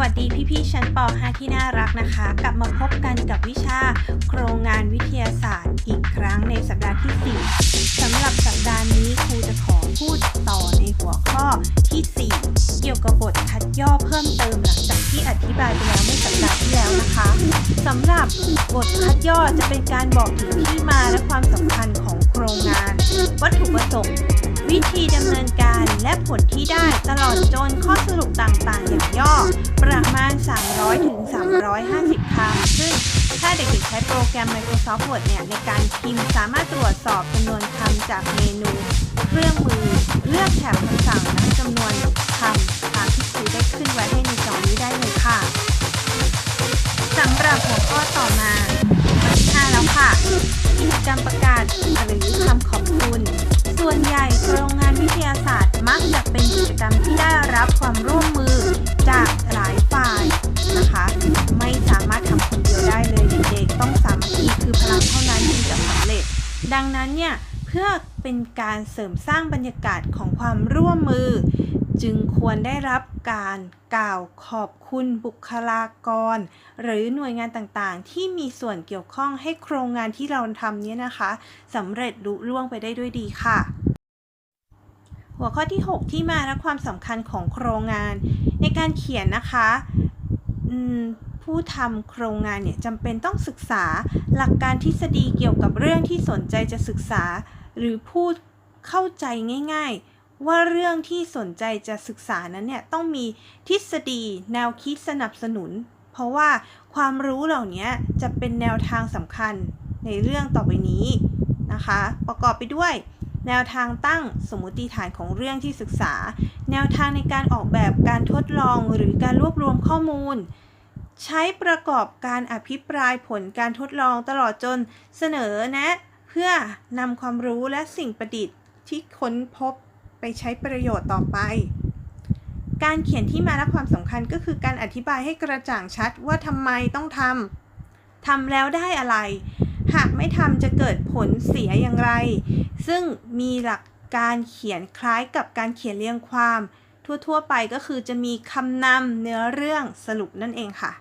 วัสดีพี่ๆชั้นป .5 ที่น่ารักนะคะ กลับมาพบกันกับวิชาโครงงานวิทยาศาสตร์ อีกครั้งในสัปดาห์ที่ 4สำหรับสัปดาห์นี้ครูจะขอพูดต่อในหัวข้อที่ 4 เกี่ยวกับบทคัดย่อเพิ่มเติมหลังจากที่อธิบายไปแล้วเมื่อสัปดาห์ที่แล้วนะคะสำหรับบทคัดย่อจะเป็นการบอกถึงที่มาและความสำคัญของโครงงาน วัตถุประสงค์ วิธีดำเนินการ และผลที่ได้ตลอดจนข้อสรุปต่างๆ อย่างย่อ ประมาณ 300ถึง350 คำ ซึ่งถ้าเด็กๆใช้โปรแกรม Microsoft Word เนี่ยในการพิมพ์สามารถตรวจสอบจำนวนคำจากเมนู เครื่องมือ เลือกแถบคำสั่งและจำนวนคำตามที่ครูได้ขึ้นไว้ให้ในจอนี้ได้เลยค่ะสำหรับหัวข้อต่อมาข้อที่5แล้วค่ะกิจกรรมประกาศหรือคำขอบคุณ ส่วนใหญ่โรงงานวิ ดังนั้นเนี่ยเพื่อเป็นการเสริมสร้างบรรยากาศของความร่วมมือ จึงควรได้รับการกล่าวขอบคุณบุคลากร หรือหน่วยงานต่างๆ ที่มีส่วนเกี่ยวข้องให้โครงงานที่เราทำเนี้นะคะสำเร็จลุล่วงไปได้ด้วยดีค่ะ หัวข้อที่ 6 ที่มาและความสำคัญของโครงงาน ในการเขียนนะคะอืม ผู้ทำโครงงานเนี่ยจำเป็นต้องศึกษาหลักการทฤษฎีเกี่ยวกับเรื่องที่สนใจจะศึกษา หรือพูดเข้าใจง่ายๆ ว่าเรื่องที่สนใจจะศึกษานั้นเนี่ยต้องมีทฤษฎีแนวคิดสนับสนุน เพราะว่าความรู้เหล่านี้จะเป็นแนวทางสำคัญในเรื่องต่อไปนี้นะคะ ประกอบไปด้วยแนวทางตั้งสมมติฐานของเรื่องที่ศึกษา แนวทางในการออกแบบการทดลองหรือการรวบรวมข้อมูล ใช้ประกอบการอภิปรายผลการทดลองตลอดจนเสนอแนะ เพื่อนำความรู้และสิ่งประดิษฐ์ที่ค้นพบไปใช้ประโยชน์ต่อไป การเขียนที่มาและความสำคัญก็คือการอธิบายให้กระจ่างชัดว่าทำไมต้องทำทำแล้วได้อะไร หากไม่ทำจะเกิดผลเสียอย่างไร ซึ่งมีหลักการเขียนคล้ายกับการเขียนเรียงความทั่ว ๆ ไปก็คือจะมีคำนำเนื้อเรื่องสรุปนั่นเองค่ะ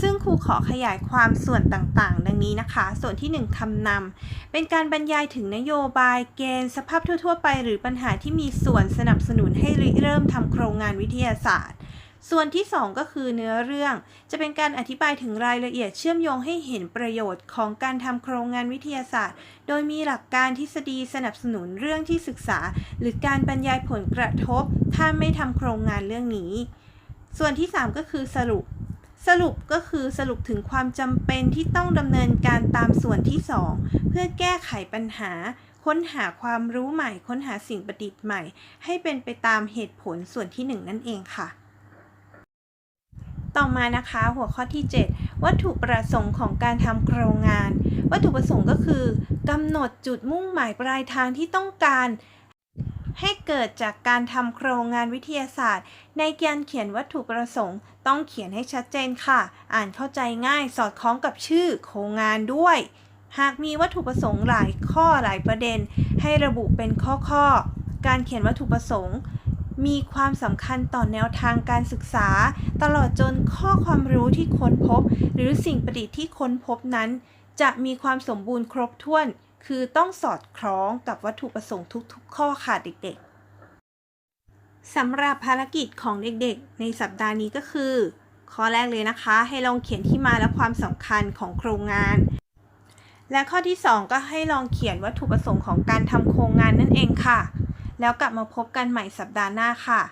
ซึ่งครูขอขยายความส่วนต่างๆ ดังนี้นะคะ ส่วนที่ 1คำนำเป็นการบรรยายถึงนโยบายเกณฑ์ สภาพทั่ว ๆ ไป หรือปัญหาที่มีส่วนสนับสนุนให้ริเริ่มทำโครงงานวิทยาศาสตร์ ส่วนที่ 2 ก็คือเนื้อเรื่อง จะเป็นการอธิบายถึงรายละเอียดเชื่อมโยงให้เห็นประโยชน์ของการทำโครงงานวิทยาศาสตร์ โดยมีหลักการทฤษฎีสนับสนุนเรื่องที่ศึกษา หรือการบรรยายผลกระทบ ถ้าไม่ทำโครงงานเรื่องนี้ ส่วนที่ 3 ก็คือสรุป สรุปก็คือสรุปถึงความจำเป็นที่ต้องดำเนินการตามส่วนที่ 2 เพื่อแก้ไขปัญหา ค้นหาความรู้ใหม่ ค้นหาสิ่งประดิษฐ์ใหม่ ให้เป็นไปตามเหตุผลส่วนที่ 1 นั่นเองค่ะ ต่อมานะคะหัวข้อที่ 7 วัตถุประสงค์ของการทำโครงงาน วัตถุประสงค์ก็คือกำหนดจุดมุ่งหมายปลายทางที่ต้องการ ให้เกิดจากการทำโครงงานวิทยาศาสตร์ ในการเขียนวัตถุประสงค์ ต้องเขียนให้ชัดเจนค่ะ อ่านเข้าใจง่ายสอดคล้องกับชื่อโครงงานด้วย หากมีวัตถุประสงค์หลายข้อหลายประเด็น ให้ระบุเป็นข้อๆ การเขียนวัตถุประสงค์ มีความสำคัญต่อแนวทางการศึกษา ตลอดจนข้อความรู้ที่ค้นพบ หรือสิ่งประดิษฐ์ที่ค้นพบนั้น จะมีความสมบูรณ์ครบถ้วน คือต้องสอดคล้องกับวัตถุประสงค์ทุก ๆ ข้อค่ะเด็กๆสำหรับภารกิจของเด็กๆ ในสัปดาห์นี้ก็คือ ข้อแรกเลยนะคะ ให้ลองเขียนที่มาและความสำคัญของโครงงาน และข้อที่ 2 ก็ให้ลองเขียนวัตถุประสงค์ของการทำโครงงานนั่นเองค่ะ แล้วกลับมาพบกันใหม่สัปดาห์หน้าค่ะ